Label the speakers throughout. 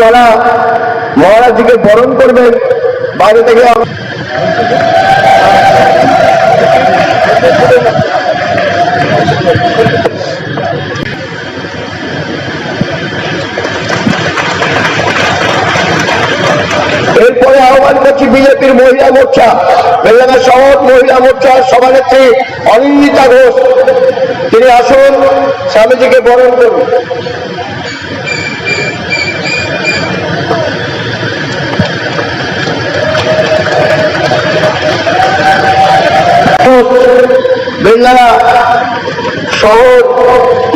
Speaker 1: তারা মহারাজজিকে বরণ করবেন। বাইরে থেকে এরপরে আহ্বান করছি বিজেপির মহিলা মোর্চা বেলডাঙ্গা শহর মহিলা মোর্চার সভানেত্রী অনিন্দিতা ঘোষ। তিনি আসুন, স্বামীজিকে বরণ করুন। বেলডাঙ্গা শহর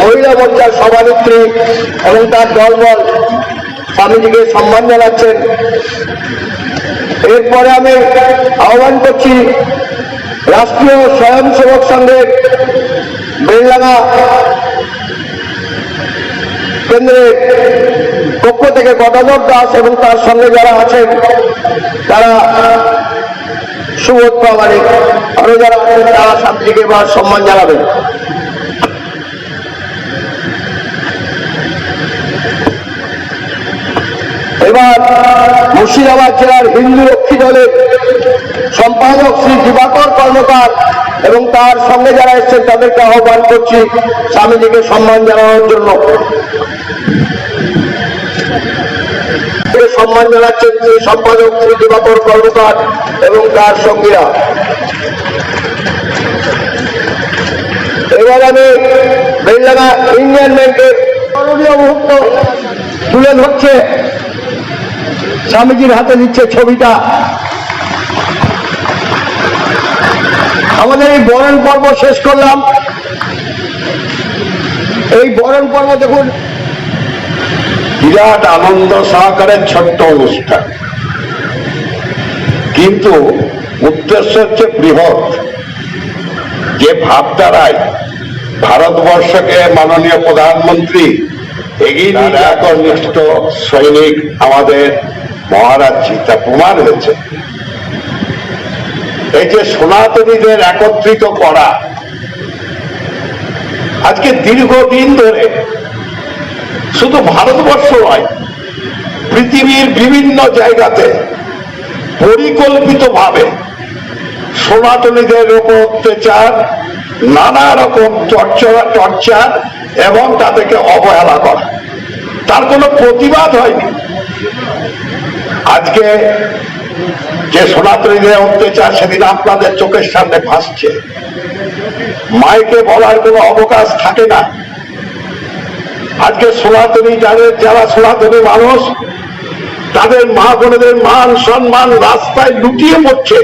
Speaker 1: মহিলা মোর্চার সভানেত্রী এবং তার দলবল স্বামীজিকে সম্মান জানাচ্ছেন। এরপরে আমি আহ্বান করছি রাষ্ট্রীয় স্বয়ংসেবক সংঘের বেলডাঙ্গা কেন্দ্রের পক্ষ থেকে গদাধর দাস এবং তার সঙ্গে যারা আছেন, তারা সুবোধ প্রামাণিক আরও যারা তারা স্বামীজিকে এবার সম্মান জানাবেন। এবার মুর্শিদাবাদ জেলার হিন্দু রক্ষী দলের সম্পাদক শ্রী দিবাকর কর্মকার এবং তার সঙ্গে যারা এসছেন, তাদেরকে আহ্বান করছি স্বামীজিকে সম্মান জানানোর জন্য। সম্মান জানাচ্ছেন শ্রী সম্পাদক শ্রী দিবাকর কর্মকার এবং তার সঙ্গীরা। এবার আমি বেলডাঙ্গা ইন্ডিয়ান ব্যাংকের মুহূর্ত তুলে ধরছে। স্বামীজির হাতে দিচ্ছে ছবিটা। আমাদের এই বরণ পর্ব শেষ করলাম। এই বরণ পর্ব দেখুন
Speaker 2: বিরাট আনন্দ সহকারে ছোট্ট অনুষ্ঠান। কিন্তু উদ্দেশ্য হচ্ছে বৃহৎ। যে ভাবধারায় ভারতবর্ষকে মাননীয় প্রধানমন্ত্রী এগিয়ে একনিষ্ঠ সৈনিক আমাদের মহারাজজি তা প্রমাণ হয়েছে। এই যে সনাতনীদের একত্রিত করা আজকে দীর্ঘদিন ধরে শুধু ভারতবর্ষ নয়, পৃথিবীর বিভিন্ন জায়গাতে পরিকল্পিতভাবে সনাতনীদের উপর অত্যাচার, নানা রকম চর্চা টর্চার এবং তাদেরকে অবহেলা করা। তার কোনো প্রতিবাদ হয়নি। আজকে যে সনাতনীদের অত্যাচার সেদিন আপনাদের চোখের সামনে ভাসছে। মাইকে বলার কোনো অবকাশ থাকে না। আজকে সনাতনী যাদের, যারা সনাতনী মানুষ, তাদের মা বোনেদের মান সম্মান রাস্তায় লুটিয়ে পড়ছে।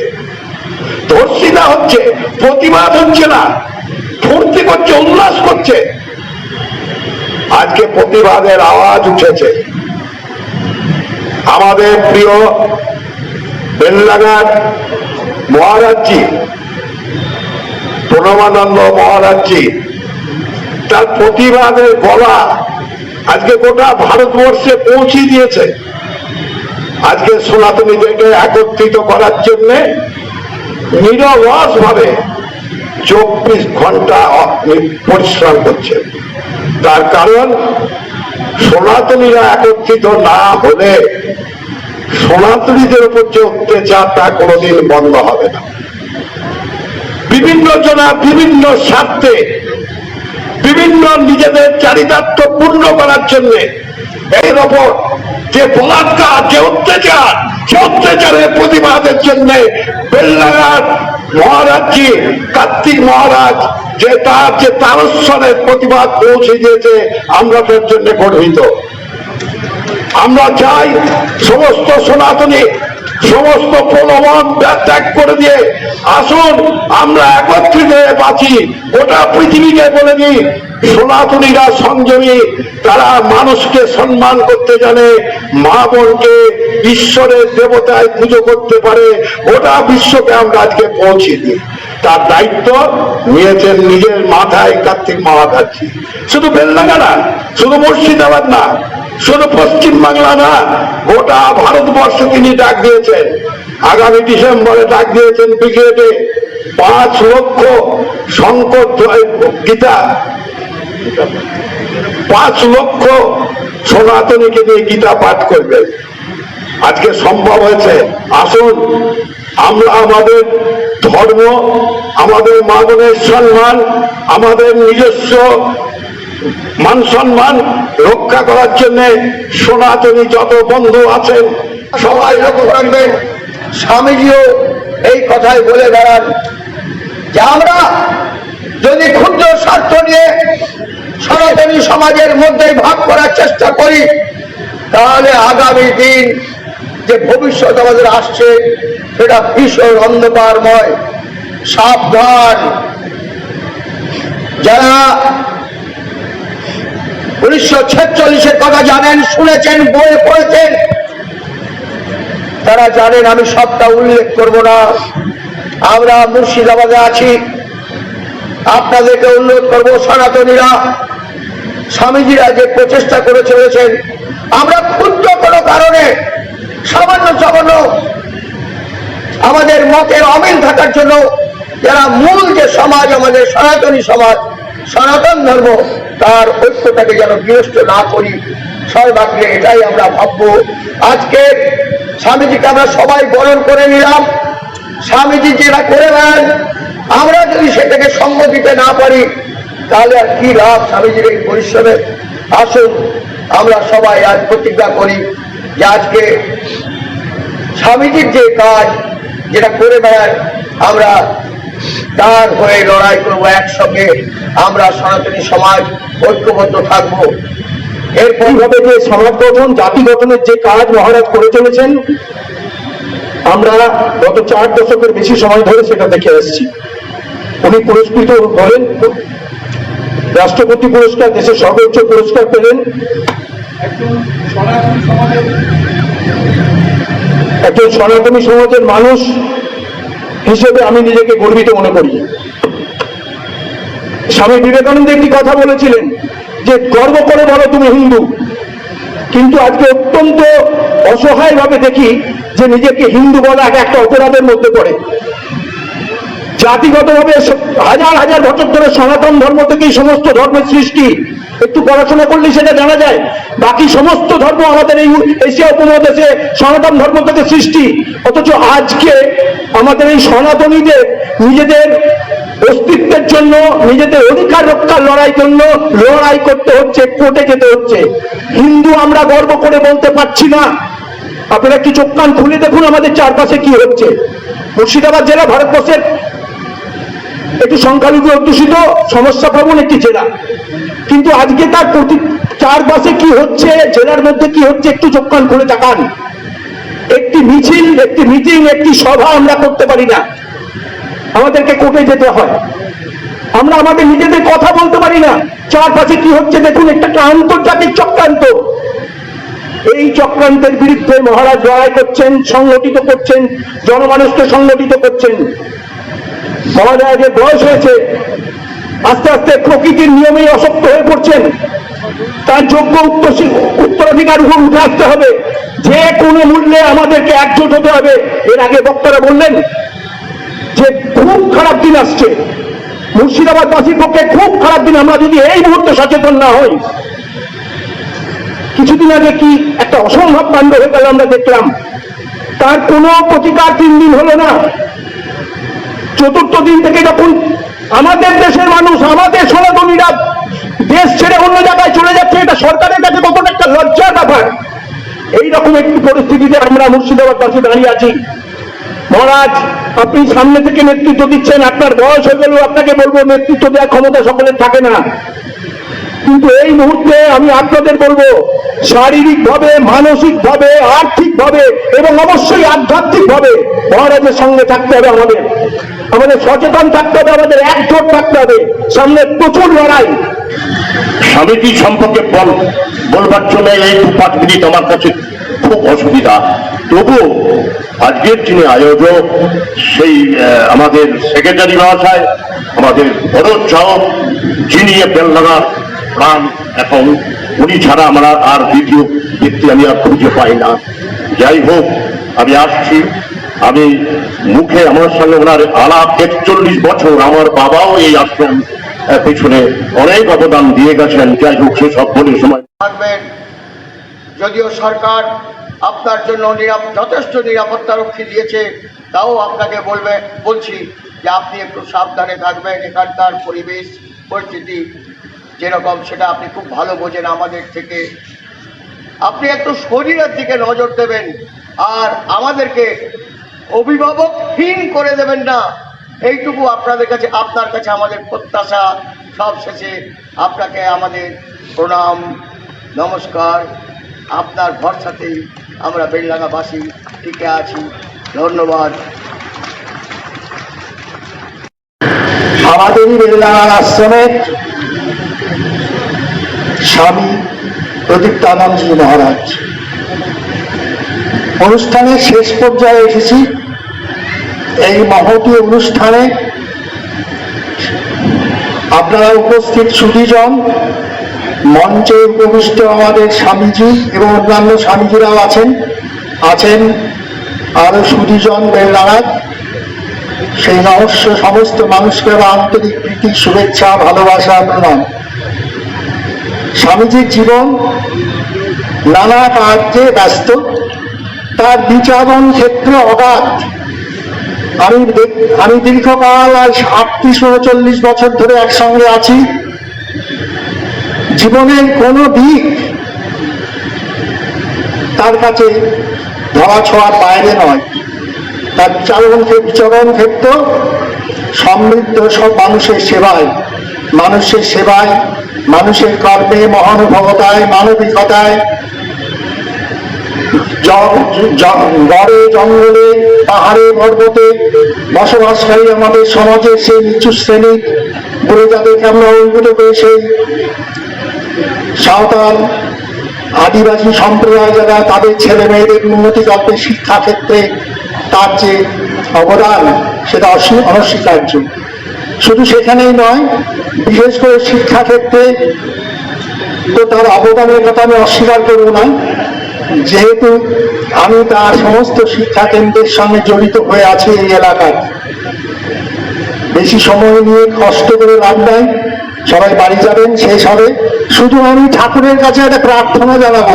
Speaker 2: ধর্ষিতা হচ্ছে, প্রতিবাদ হচ্ছে না, ফুর্তি করছে, উল্লাস করছে। আজকে প্রতিবাদের আওয়াজ উঠেছে। আমাদের প্রিয় বেললাগার মহারাজজি, প্রণবানন্দ মহারাজজি তার প্রতিবাদের গলা আজকে গোটা ভারতবর্ষে পৌঁছে দিয়েছে। আজকে সনাতনীদেরকে একত্রিত করার জন্য নিরলস ভাবে চব্বিশ ঘণ্টা পরিশ্রম করছেন। তার কারণ সনাতনীরা একত্রিত না হলে সনাতনীদের উপর যে অত্যাচার তা কোনোদিন বন্ধ হবে না। বিভিন্ন জনা বিভিন্ন স্বার্থে বিভিন্ন নিজেদের চারিতার্থ পূর্ণ করার জন্য এর ওপর যে বলাৎকার, যে অত্যাচার সে অত্যাচারের প্রতিবাদের জন্য বেল্লাঘাট মহারাজজি কার্তিক মহারাজ যে তার যে তারস্বরের প্রতিবাদ পৌঁছে দিয়েছে, আমরা তার জন্য গর্বিত। আমরা চাই সমস্ত সনাতনী সমস্ত প্রলোভন ত্যাগ করে দিয়ে আসুন, আমরা একত্রিত বাঁচি। গোটা পৃথিবীকে বলে দিই, সনাতনীরা সংযমী, তারা মানুষকে সম্মান করতে জানে, মা বোনকে ঈশ্বরের দেবতায় পুজো করতে পারে, গোটা বিশ্বকে আমরা আজকে পৌঁছে দিই। তার দায়িত্ব নিয়েছেন নিজের মাথায় কার্তিক মহারাজজি শুধু বেলনাগা না, শুধু মুর্শিদাবাদ না শুধু পশ্চিম বাংলা না, গোটা ভারতবর্ষে তিনি ডাক দিয়েছেন। আগামী ডিসেম্বরে ডাক দিয়েছেন ব্রিগেডে। পাঁচ লক্ষ ধ্বজ- গীতা পাঁচ লক্ষ সনাতনীকে নিয়ে গীতা পাঠ করবেন। আজকে সম্ভব হয়েছে। আসুন, আমরা আমাদের ধর্ম, আমাদের মা বোনের সম্মান, আমাদের নিজস্ব মান সম্মান রক্ষা করার জন্য সনাতনী যত বন্ধু আছেন,
Speaker 1: সবাই লক্ষ্য রাখবেন, স্বামীজিও এই কথাই বলে বেড়ান যে আমরা যদি ক্ষুদ্র স্বার্থ নিয়ে সনাতনী সমাজের মধ্যে ভাগ করার চেষ্টা করি, তাহলে আগামী দিন যে ভবিষ্যৎ আমাদের আসছে, সেটা ভীষণ অন্ধকারময়, সাবধান। যারা উনিশশো কথা জানেন, শুনেছেন, বইয়ে পড়েছেন। তারা জানেন, আমি সবটা উল্লেখ করব না। আমরা মুর্শিদাবাদে আছি। আপনাদেরকে অনুরোধ করব, সনাতনীরা, স্বামীজিরা যে প্রচেষ্টা করে চলেছেন, আমরা ক্ষুদ্র কোনো কারণে সামান্য সামান্য আমাদের মতের অমিল থাকার জন্য যারা মূল যে সমাজ, আমাদের সনাতনী সমাজ, সনাতন ধর্ম তার ঐক্যটাকে যেন বিনষ্ট না করি। সর্বাগ্রে এটাই আমরা ভাববো। আজকে স্বামীজিকে আমরা সবাই বরণ করে নিলাম। স্বামীজি যেটা করে নেন, আমরা যদি সেটাকে সঙ্গ দিতে না পারি, তাহলে আর কি লাভ স্বামীজির এই পরিশ্রমে? আসুন, আমরা সবাই আজ প্রতিজ্ঞা করি যে আজকে স্বামীজির যে কাজ, যেটা করে বেড়ান আমরা তার হয়ে লড়াই করব একসঙ্গে। আমরা সনাতনী সমাজ, ঐক্যবদ্ধ থাকব। এরপর
Speaker 3: এইভাবে যে সমাজ গঠন জাতি গঠনের যে কাজ মহারাজ করে চলেছেন, আমরা গত চার দশকের বেশি সময় ধরে সেটা দেখে আসছি উনি পুরস্কৃত হলেন। রাষ্ট্রপতি পুরস্কার, দেশের সর্বোচ্চ পুরস্কার পেলেন। একজন সনাতনী সমাজের মানুষ হিসেবে আমি নিজেকে গর্বিত মনে করি। স্বামী বিবেকানন্দ একটি কথা বলেছিলেন যে, গর্ব করে বলো তুমি হিন্দু। কিন্তু আজকে অত্যন্ত অসহায় ভাবে দেখি যে, নিজেকে হিন্দু বলা এক একটা অপরাধের মধ্যে পড়ে। জাতিগতভাবে হাজার হাজার বছর ধরে সনাতন ধর্ম থেকেই সমস্ত ধর্মের সৃষ্টি একটু পড়াশোনা করলে সেটা জানা যায়। বাকি সমস্ত ধর্ম আমাদের এই এশিয়া উপমহাদেশে সনাতন ধর্ম থেকে সৃষ্টি। অথচ আজকে আমাদের এই সনাতনীদের নিজেদের অস্তিত্বের জন্য, নিজেদের অধিকার রক্ষার লড়াই জন্য লড়াই করতে হচ্ছে, কোর্টে যেতে হচ্ছে। হিন্দু আমরা গর্ব করে বলতে পারছি না। আপনারা কি চোখ কান খুলে দেখুন আমাদের চারপাশে কি হচ্ছে। মুর্শিদাবাদ জেলা ভারতবর্ষের একটু সংখ্যালঘু অধ্যুষিত, সমস্যা প্রবণ একটি জেলা। কিন্তু আজকে তার প্রতি চারপাশে কি হচ্ছে, জেলার মধ্যে কি হচ্ছে, একটু চোখ কান খুলে তাকান। একটি মিছিল, একটি মিটিং একটি সভা আমরা করতে পারি না। আমাদেরকে কোর্টে যেতে হয়। আমরা আমাদের নিজেদের কথা বলতে পারি না। চারপাশে কি হচ্ছে দেখুন, একটা একটা আন্তর্জাতিক চক্রান্ত। এই চক্রান্তের বিরুদ্ধে মহারাজ লড়াই করছেন, সংগঠিত করছেন, জনমানুষকে সংগঠিত করছেন। মহারাজের বয়স হয়েছে। আস্তে আস্তে প্রকৃতির নিয়মেই অসক্ত হয়ে পড়ছেন। তার যোগ্য উত্তর- উত্তরাধিকার উপর উঠে আসতে হবে। যে কোনো মূল্যে আমাদেরকে একজোট হতে হবে। এর আগে বক্তারা বললেন যে, খুব খারাপ দিন আসছে।
Speaker 4: মুর্শিদাবাদবাসীর পক্ষে খুব খারাপ দিন। আমরা যদি এই মুহূর্তে সচেতন না হই। কিছুদিন আগে কি একটা অসম্ভব কাণ্ড হয়ে গেল আমরা দেখলাম। তার কোনো প্রতিকার তিন দিন হলো না। চতুর্থ দিন থেকে যখন আমাদের দেশের মানুষ, আমাদের সনাতনীরা দেশ ছেড়ে অন্য জায়গায় চলে যাচ্ছে, এটা সরকারের কাছে কতটা একটা লজ্জার ব্যাপার। এইরকম একটি পরিস্থিতিতে আমরা মুর্শিদাবাদ পাশে দাঁড়িয়ে আছি। মহারাজ, আপনি সামনে থেকে নেতৃত্ব দিচ্ছেন, আপনার বয়স হয়ে গেলেও আপনাকে বলব, নেতৃত্ব দেওয়ার ক্ষমতা সকলের থাকে না। কিন্তু এই মুহূর্তে আমি আপনাদের বলব শারীরিক ভাবে মানসিক ভাবে আর্থিক ভাবে এবং অবশ্যই আধ্যাত্মিক ভাবে মহারাজের সঙ্গে থাকতে হবে আমাদের। আমাদের সচেতন থাকতে হবে, আমাদের একজোট থাকতে হবে। সামনে প্রচুর লড়াই।
Speaker 5: স্বামীজি সম্পর্কে বল, বলবার জন্য এই দু পাঁচ মিনিট আমার কাছে খুব অসুবিধা। তবু আজকের যিনি আয়োজক, সেই আমাদের সেক্রেটারি মহাশয়, আমাদের ভরত চাও, যিনি বেললাগার প্রাণ এখন উনি ছাড়া আমরা আর দ্বিতীয় ব্যক্তি আমি আর খুঁজে পাই না। যাই হোক, আমি আসছি। আমি মুখে আমার সঙ্গে ওনার আলাপ একচল্লিশ বছর আমার বাবাও এই আশ্রম পেছনে অনেক অবদান দিয়ে গেছেন। যাই হোক সেসব বলে সময়
Speaker 1: থাকবেন যদিও সরকার আপনার জন্য যথেষ্ট নিরাপত্তা রক্ষী দিয়েছে, তাও আপনাকে বলবে, বলছি যে আপনি একটু সাবধানে থাকবেন। এখানকার পরিবেশ, পরিস্থিতি যেরকম সেটা আপনি খুব ভালো বোঝেন আমাদের থেকে। আপনি একটু শরীরের দিকে নজর দেবেন, আর আমাদেরকে অভিভাবকহীন করে দেবেন না। এইটুকু আপনাদের কাছে, আপনার কাছে আমাদের প্রত্যাশা। সব শেষে আপনাকে আমাদের প্রণাম, নমস্কার। আপনার ভরসাতেই আমরা বেলডাঙ্গাবাসী টিকে আছি। ধন্যবাদ।
Speaker 4: আমাদেরই বেলডাঙ্গার আশ্রমের স্বামী প্রদীপ প্রদীপ্তানন্দজি মহারাজ। অনুষ্ঠানের শেষ পর্যায়ে এসেছি। এই মহতী অনুষ্ঠানে আপনারা উপস্থিত সুধীজন, মঞ্চে উপবিষ্ট আমাদের স্বামীজি এবং অন্যান্য স্বামীজিরাও আছেন। আছেন আরও সুধীজন বেলডাঙ্গার সেই রহস্য সমস্ত মানুষকে আন্তরিক প্রীতি, শুভেচ্ছা, ভালোবাসা, প্রণাম। স্বামীজির জীবন নানা কার্যে ব্যস্ত। তার বিচারণ ক্ষেত্র অগাধ। আমি আমি দীর্ঘকাল আর আটত্রিশ উনচল্লিশ বছর ধরে একসঙ্গে আছি। জীবনের কোনো দিক তার কাছে ধরা ছোঁয়ার বাইরে নয়। তার চালন বিচরণ ক্ষেত্র সমৃদ্ধ সব মানুষের সেবায়। মানুষের সেবায়, মানুষের কর্মে, মহানুভবতায়, মানবিকতায় গড়ে জঙ্গলে, পাহাড়ে, পর্বতে বসবাসকারী আমাদের সমাজের সেই নিচু শ্রেণি বলে যাদেরকে আমরা করে সেই সাঁওতাল আদিবাসী সম্প্রদায় যারা তাদের ছেলে মেয়েদের উন্নতি করতে শিক্ষা ক্ষেত্রে তার যে অবদান, সেটা অনস্বীকার্য। শুধু সেখানেই নয়, বিশেষ করে শিক্ষা ক্ষেত্রে তো তার অবদানের কথা আমি অস্বীকার করব না। যেহেতু আমি তার সমস্ত শিক্ষা কেন্দ্রের সঙ্গে জড়িত হয়ে আছি এই এলাকায়। বেশি সময় নিয়ে কষ্ট করে লাভ নাই, সবাই বাড়ি যাবেন, শেষ হবে। শুধু আমি ঠাকুরের কাছে একটা প্রার্থনা জানাব।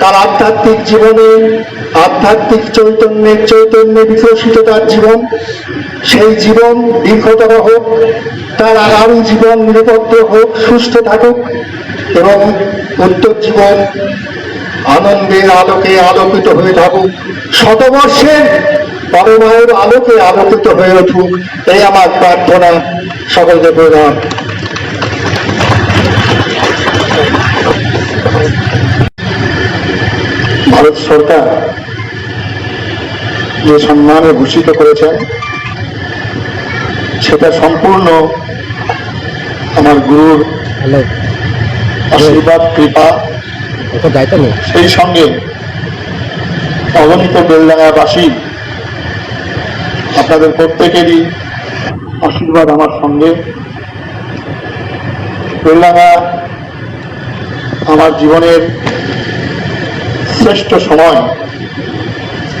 Speaker 4: তার আধ্যাত্মিক জীবনে, আধ্যাত্মিক চৈতন্যের, চৈতন্যে বিকশিত তার জীবন সেই জীবন দীর্ঘতর হোক, তার আগামী জীবন নিরাপদ হোক, সুস্থ থাকুক এবং উত্তর জীবন আনন্দের আলোকে আলোকিত হয়ে থাকুক, শতবর্ষের পরমায়ুর আলোকে আলোকিত হয়ে উঠুক, এই আমার প্রার্থনা সকলকে প্রদান ভারত সরকার যে সম্মানে ভূষিত করেছেন সেটা সম্পূর্ণ আমার গুরুর আশীর্বাদ কৃপা। সেই সঙ্গে অগণিত বেলডাঙ্গাবাসী আপনাদের প্রত্যেকেরই আশীর্বাদ আমার সঙ্গে। বেলডাঙ্গা আমার জীবনের শ্রেষ্ঠ সময়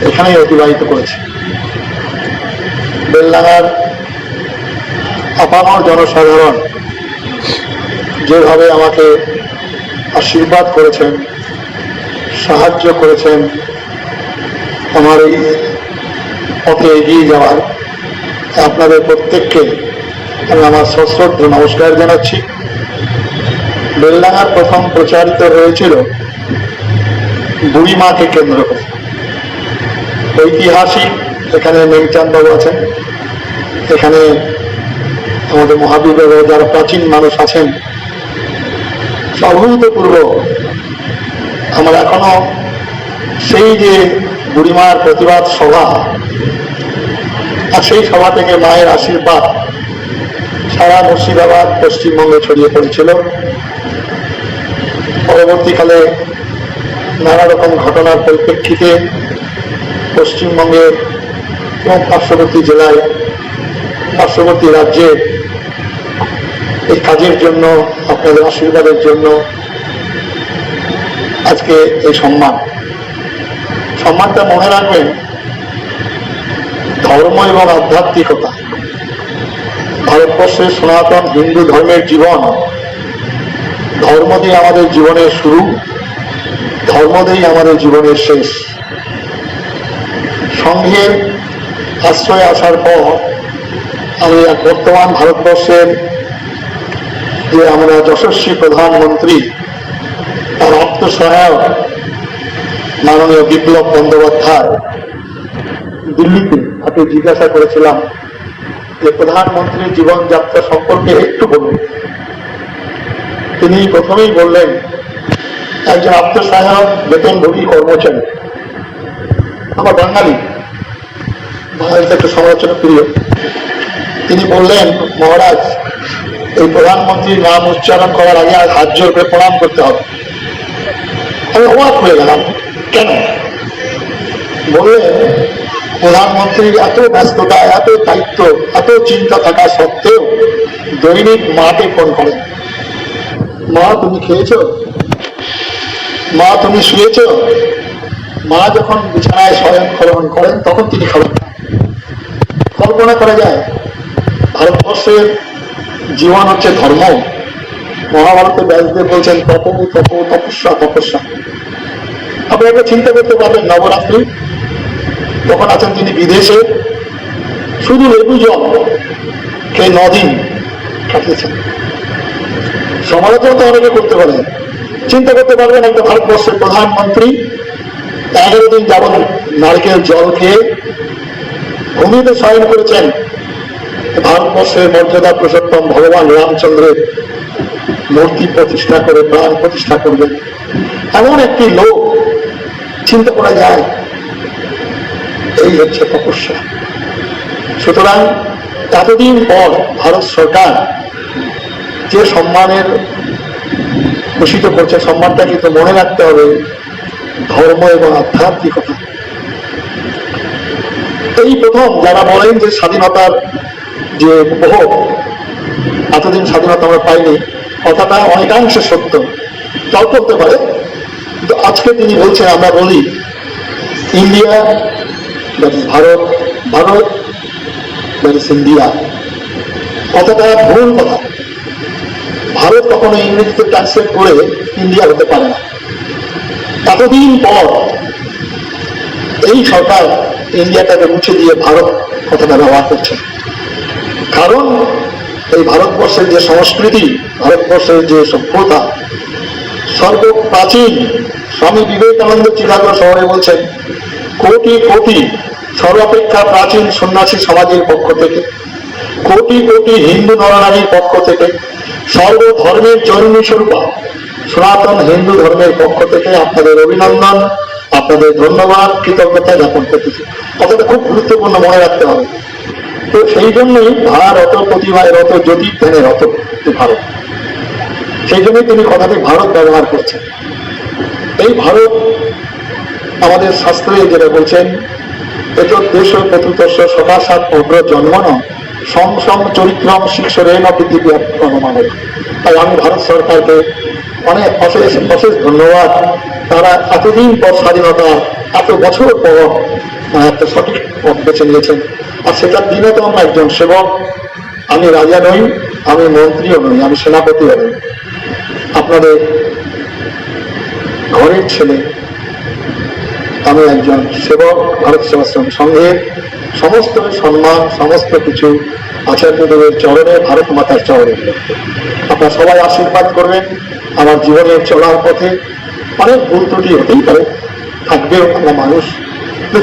Speaker 4: এখানেই অতিবাহিত করেছি। বেলডাঙ্গার আপামর জনসাধারণ যেভাবে আমাকে আশীর্বাদ করেছেন, সাহায্য করেছেন, আমার এই পথে এগিয়ে যাওয়ার, আপনাদের প্রত্যেককে আমি আমার সশ্রদ্ধ নমস্কার জানাচ্ছি। বেলডাঙ্গার প্রথম প্রচারিত হয়েছিল বুড়িমাকে কেন্দ্র করে। ঐতিহাসিক এখানে মেঘচাঁদ আছেন, এখানে আমাদের মহাবীরের যারা প্রাচীন মানুষ আছেন অভূতপূর্ব আমার এখনও সেই যে বুড়িমার প্রতিবাদ সভা, আর সেই সভা থেকে মায়ের আশীর্বাদ সারা মুর্শিদাবাদ, পশ্চিমবঙ্গে ছড়িয়ে পড়েছিল। পরবর্তীকালে নানা রকম ঘটনার পরিপ্রেক্ষিতে পশ্চিমবঙ্গের এবং পার্শ্ববর্তী জেলায়, পার্শ্ববর্তী রাজ্যে এই কাজের জন্য, আপনাদের আশীর্বাদের জন্য আজকে এই সম্মান। সম্মানটা মনে রাখবেন, ধর্ম এবং আধ্যাত্মিকতা। ভারতবর্ষের সনাতন হিন্দু ধর্মের জীবন, ধর্ম দিয়ে আমাদের জীবনের শুরু, ধর্ম দিয়েই আমাদের জীবনের শেষ। সংঘের আশ্রয় আসার পর, আমি বর্তমান ভারতবর্ষের যে আমরা যশস্বী প্রধানমন্ত্রী, তার আত্মসহায়ক মাননীয় বিপ্লব বন্দ্যোপাধ্যায় দিল্লিতে তাকে জিজ্ঞাসা করেছিলাম যে প্রধানমন্ত্রীর জীবনযাত্রা সম্পর্কে একটু বলুন। তিনি প্রথমেই বললেন, একজন আত্মসহায়ক বেতনভোগী কর্মচারী। আমার বাঙালি। বাঙালিতে একটু সমালোচনা প্রিয় তিনি বললেন, মহারাজ এই প্রধানমন্ত্রীর নাম উচ্চারণ করার আগে হাত জোর করে প্রণাম করতে হবে। আমি অবাক হয়ে গেলাম, কেন? বললেন, প্রধানমন্ত্রীর এত ব্যস্ততা, এত দায়িত্ব, এত চিন্তা থাকা সত্ত্বেও দৈনিক মাকে ফোন করেন। মা, তুমি খেয়েছ? মা, তুমি শুয়েছ? মা যখন বিছানায় স্বয়ং গ্রহণ করেন, তখন তিনি খাবেন। কল্পনা করা যায়, ভারতবর্ষের জীবন হচ্ছে ধর্ম। মহাভারতে ব্যাসদেব বলছেন তপ তপ, তপস্যা তপস্যা। আপনি একটা চিন্তা করতে পারবেন নবরাত্রি। তখন আছেন তিনি বিদেশে, শুধু লেবু জল কে নদিন কাটিয়েছেন। সমালোচনা তো অনেকে করতে পারেন চিন্তা করতে পারবেন, একটা ভারতবর্ষের প্রধানমন্ত্রী এগারো দিন যাবৎ নারকেল জল খেয়ে ভূমিতে শয়ন করেছেন। ভারতবর্ষের মর্যাদা পুরুষোত্তম ভগবান রামচন্দ্রের মূর্তি প্রতিষ্ঠা করে, প্রাণ প্রতিষ্ঠা করবেন এমন একটি লোক চিন্তা করা যায়, এই হচ্ছে তপস্যা। সুতরাং এতদিন পর ভারত সরকার যে সম্মানের ঘোষিত করছে, সম্মানটা কিন্তু মনে রাখতে হবে ধর্ম এবং আধ্যাত্মিকতা। এই প্রথম যারা বলেন যে স্বাধীনতার যে উপভোগ এতদিন স্বাধীনতা আমরা পাইনি, কথাটা অনেকাংশে সত্য। তাও করতে পারে। কিন্তু আজকে তিনি বলছেন, আমরা বলি, India Bharat Bharat that is India. কথাটা ভুল কথা। ভারত কখনো ইংরেজিতে ট্রান্সলেট করে ইন্ডিয়া হতে পারে না। এতদিন পর এই সরকার ইন্ডিয়াটাকে মুছে দিয়ে ভারত কথাটা ব্যবহার করছে। কারণ এই ভারতবর্ষের যে সংস্কৃতি, ভারতবর্ষের যে সভ্যতা, সর্বপ্রাচীন স্বামী বিবেকানন্দ চিকাগো শহরে বলছেন, কোটি কোটি সর্বাপেক্ষা প্রাচীন সন্ন্যাসী সমাজের পক্ষ থেকে, কোটি কোটি হিন্দু নরনারীর পক্ষ থেকে, সর্বধর্মের জন্মী স্বরূপা, সনাতন হিন্দু ধর্মের পক্ষ থেকে আপনাদের অভিনন্দন, আপনাদের ধন্যবাদ, কৃতজ্ঞতা জ্ঞাপন করতেছি। কথাটা খুব গুরুত্বপূর্ণ মনে রাখতে হবে। তো সেই জন্যই ভারত প্রতিভায় রত জ্যোতি ধ্যানে রত ভারত সেই জন্যই তিনি কথাটি ভারত ব্যবহার করছেন। এই ভারত আমাদের শাস্ত্রে যেটা বলছেন এত দেশ প্রতুতস্য সকাশাত অগ্র জন্মন সম চরিত্রম শিক্ষরেণ পৃথিবী অনুমানের তাই আমি ভারত সরকারকে অনেক অশেষ অশেষ ধন্যবাদ। তারা এতদিন পর স্বাধীনতা, এত বছর পর একটা সঠিক পথ বেছে নিয়েছেন। আর সেটার দিনতম একজন সেবক, আমি রাজা নই, আমি মন্ত্রীও নই, আমি সেনাপতিও নই। আপনাদের ঘরের ছেলে, আমি একজন সেবক, ভারত সেবাশ্রম সংঘের সমস্ত সম্মান, সমস্ত কিছু আচার্যদেবের চরণে, ভারত মাতার চরণে। আপনারা সবাই আশীর্বাদ করবেন, আমার জীবনের চলার পথে অনেক ত্রুটি হতেই পারে, থাকবেও আমরা মানুষ।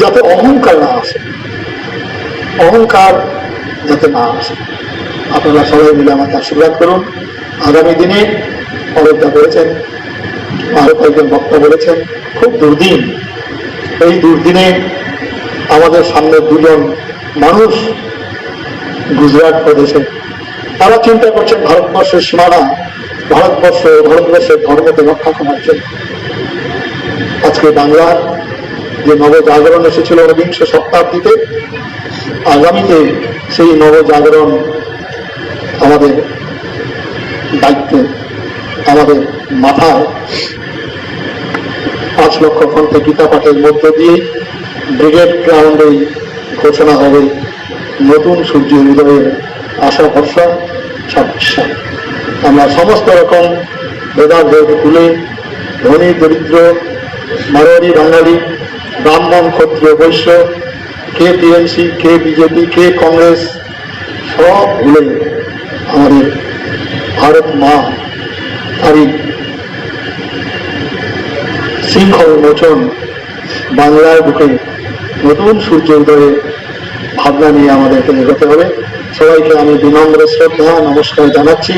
Speaker 4: যাতে অহংকার না আসে অহংকার যাতে না আসে। আপনারা সবাই মিলে আমাকে আশীর্বাদ করুন। আগামী দিনে অনেকটা বলেছেন আরও কয়েকজন বক্তা বলেছেন, খুব দুর্দিন। এই দুর্দিনে আমাদের সামনে দুজন মানুষ গুজরাট প্রদেশে। তারা চিন্তা করছেন ভারতবর্ষের সীমানা, ভারতবর্ষ, ভারতবর্ষের ধর্মকে রক্ষা করার জন্য। আজকে বাংলার যে নবজাগরণ এসেছিল ঊনবিংশ শতাব্দীতে আগামীতে সেই নবজাগরণ আমাদের দায়িত্বে, আমাদের মাথায় পাঁচ লক্ষ ঘণ্টা গীতা পাঠের মধ্য দিয়ে ব্রিগেড গ্রাউন্ডেই ঘোষণা হবে নতুন সূর্য উদয়ের আশা ভরসা ছাব্বিশ আমরা সমস্ত রকম ভেদাভেদ ভুলে, ধনী, দরিদ্র, মারোয়ারি, বাঙালি, ব্রাহ্মণ, ক্ষত্রিয়, বৈশ্য কে টিএমসি, কে বিজেপি, কে কংগ্রেস, সব ভুলে আমাদের ভারত মা তারিখ শৃঙ্খল মোচন বাংলার বুকে নতুন সূর্য উদয়ে ভাবনা নিয়ে আমাদেরকে এগোতে হবে। সবাইকে আমি বিনম্র শ্রদ্ধা, নমস্কার জানাচ্ছি।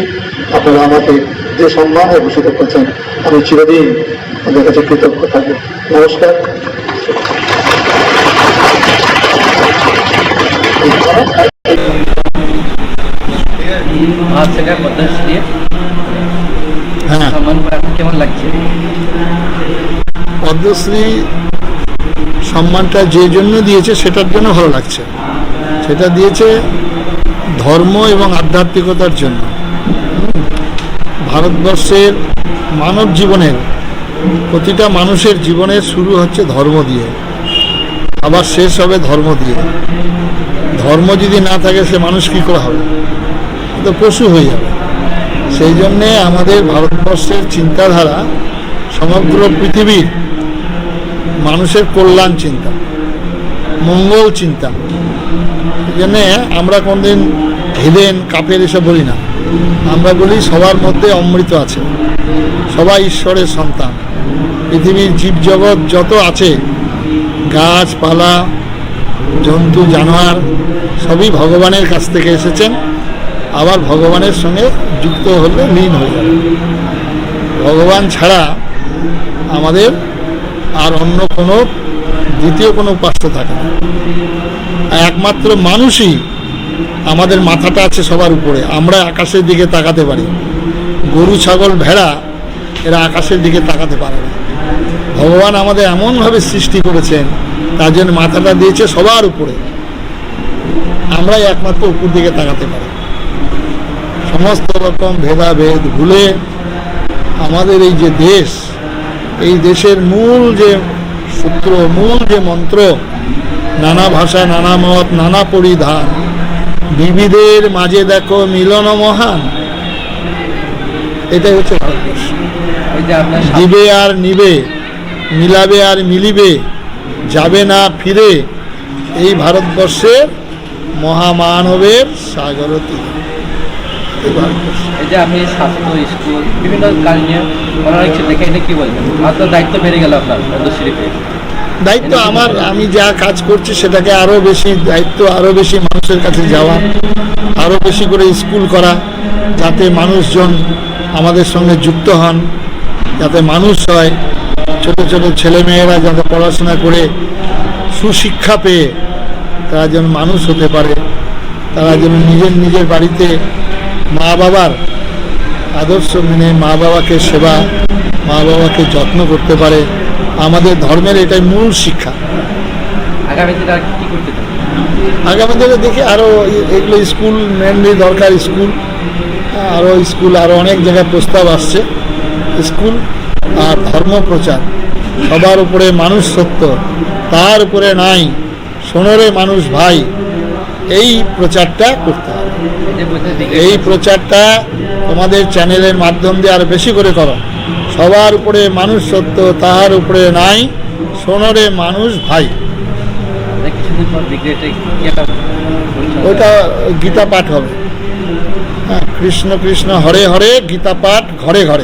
Speaker 4: আপনারা আমাকে যে সম্মানে ভূষিত করছেন, আমি চিরদিন ওদের কাছে কৃতজ্ঞ থাকব। নমস্কার।
Speaker 6: হ্যাঁ।
Speaker 7: কেমন লাগছে?
Speaker 6: পদ্মশ্রী সম্মানটা যে জন্য দিয়েছে সেটার জন্য ভালো লাগছে। সেটা দিয়েছে ধর্ম এবং আধ্যাত্মিকতার জন্য। ভারতবর্ষের মানব জীবনের প্রতিটা মানুষের জীবনের শুরু হচ্ছে ধর্ম দিয়ে। আবার শেষ হবে ধর্ম দিয়ে ধর্ম যদি না থাকে, সে মানুষ কী করে হবে? তো পশু হয়ে যাবে। সেই জন্যে আমাদের ভারতবর্ষের চিন্তাধারা, সমগ্র পৃথিবীর মানুষের কল্যাণ চিন্তা, মঙ্গল চিন্তা। জন্যে আমরা কোনদিন হিলেন, কাপের এসব বলি না। আমরা বলি সবার মধ্যে অমৃত আছে। সবাই ঈশ্বরের সন্তান। পৃথিবীর জীবজগৎ যত আছে গাছপালা, জন্তু, জানোয়ার, সবই ভগবানের কাছ থেকে এসেছেন। আবার ভগবানের সঙ্গে যুক্ত হলে লীন হয়ে যাবে। ভগবান ছাড়া আমাদের আর অন্য কোনো দ্বিতীয় কোনো উপাস্য থাকে না। একমাত্র মানুষই আমাদের মাথাটা আছে সবার উপরে। আমরা আকাশের দিকে তাকাতে পারি। গরু, ছাগল, ভেড়া, এরা আকাশের দিকে তাকাতে পারে না। ভগবান আমাদের এমনভাবে সৃষ্টি করেছেন তার জন্য মাথাটা দিয়েছে সবার উপরে। আমরাই একমাত্র উপর দিকে তাকাতে পারি। সমস্ত রকম ভেদাভেদ ভুলে আমাদের এই যে দেশ এই দেশের মূল যে সূত্র মূল যে মন্ত্র নানা ভাষা নানা মত নানা পরিধান বিবিধের মাঝে দেখো মিলন মহান। এটাই হচ্ছে ভারতবর্ষ। দিবে আর নিবে। মিলাবে আর মিলিবে যাবে না ফিরে এই ভারতবর্ষের মহামানবের সাগরতী এই ভারতবর্ষ।
Speaker 7: এই যে আপনি স্বাস্থ্য স্কুল বিভিন্ন কাজ নিয়ে অনেক কিছু দেখে এটা কি বলবেন? আপনার দায়িত্ব বেড়ে গেল আপনার পদ্মশ্রী
Speaker 6: দায়িত্ব আমার আমি যা কাজ করছি সেটাকে আরও বেশি দায়িত্ব আরও বেশি মানুষের কাছে যাওয়া আরও বেশি করে স্কুল করা যাতে মানুষজন আমাদের সঙ্গে যুক্ত হন যাতে মানুষ হয় ছোট ছোট ছেলেমেয়েরা যাতে পড়াশোনা করে সুশিক্ষা পেয়ে তারা যেন মানুষ হতে পারে তারা যেন নিজের নিজের বাড়িতে মা বাবার আদর্শ মেনে মা বাবাকে সেবা মা বাবাকে যত্ন করতে পারে। আমাদের ধর্মের এটাই মূল শিক্ষা।
Speaker 7: আগামী দিনে
Speaker 6: দেখি আরও এগুলো স্কুল মেনলি দরকার স্কুল। আরও স্কুল আরও অনেক জায়গায় প্রস্তাব আসছে। স্কুল আর ধর্ম প্রচার। সবার উপরে মানুষ সত্য, তার উপরে নাই। সোনরে মানুষ ভাই, এই প্রচারটা করতে হবে।
Speaker 7: এই
Speaker 6: প্রচারটা তোমাদের চ্যানেলের মাধ্যম দিয়ে আর বেশি করে করো। সবার উপরে মানুষ সত্য, তাহার উপরে নাই। সোনরে মানুষ ভাই। ওটা গীতা পাঠ হবে। হ্যাঁ কৃষ্ণ কৃষ্ণ হরে হরে গীতা পাঠ ঘরে ঘরে।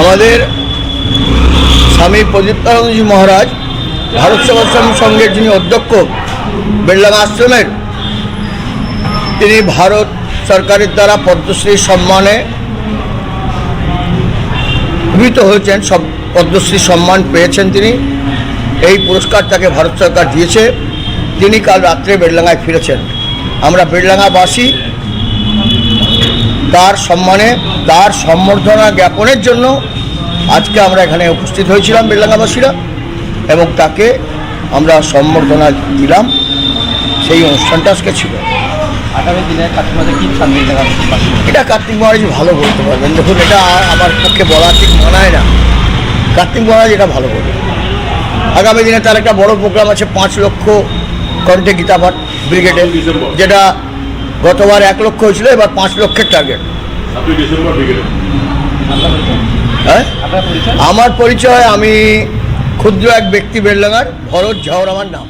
Speaker 8: আমাদের স্বামী প্রদীপ্তানন্দজি মহারাজ ভারত সেবাশ্রম সংঘের যিনি অধ্যক্ষ বেল্লাঙ্গা আশ্রমের তিনি ভারত সরকারের দ্বারা পদ্মশ্রী সম্মানে ভূমিত হয়েছেন সব পদ্মশ্রী সম্মান পেয়েছেন তিনি। এই পুরস্কার তাকে ভারত সরকার দিয়েছে। তিনি কাল রাত্রে বেড়লাঙ্গায় ফিরেছেন। আমরা বেড়লাঙ্গাবাসী তার সম্মানে তার সম্বর্ধনা জ্ঞাপনের জন্য আজকে আমরা এখানে উপস্থিত হয়েছিলাম বেল্লাঙ্গাবাসীরা এবং তাকে আমরা সম্বর্ধনা দিলাম। সেই অনুষ্ঠানটা আজকে ছিল।
Speaker 7: আগামী দিনে কি
Speaker 8: এটা কার্তিক মহারাজ ভালো বলতে পারবেন। দেখুন এটা আমার পক্ষে বলা ঠিক মানায় না। কার্তিক মহারাজ এটা ভালো বলবে আগামী দিনে তার একটা বড় প্রোগ্রাম আছে পাঁচ লক্ষ কণ্ঠে গীতাপাঠ ব্রিগেডে যেটা গতবার এক লক্ষ হয়েছিল এবার পাঁচ লক্ষের টার্গেট হ্যাঁ? আমার পরিচয় আমি ক্ষুদ্র এক ব্যক্তি বেলডাঙ্গার ভরত ঝাওর আমার নাম।